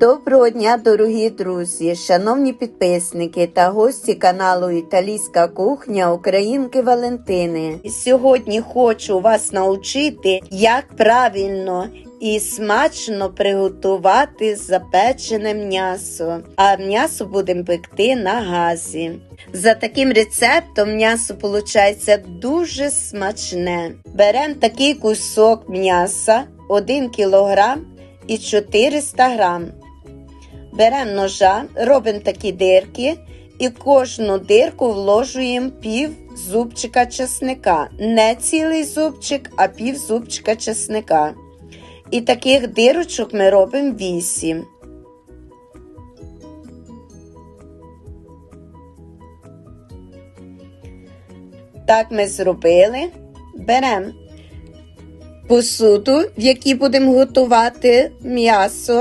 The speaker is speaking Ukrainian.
Доброго дня, дорогі друзі, шановні підписники та гості каналу Італійська кухня Українки Валентини. Сьогодні хочу вас навчити, як правильно і смачно приготувати запечене м'ясо. А м'ясо будемо пекти на газі. За таким рецептом м'ясо виходить дуже смачне. Беремо такий кусок м'яса 1 кг і 400 грам. Беремо ножа, робимо такі дирки і кожну дирку вложуємо пів зубчика чесника. Не цілий зубчик, а пів зубчика чесника. І таких дирочок ми робимо 8. Так ми зробили. Беремо посуду, в якій будемо готувати м'ясо.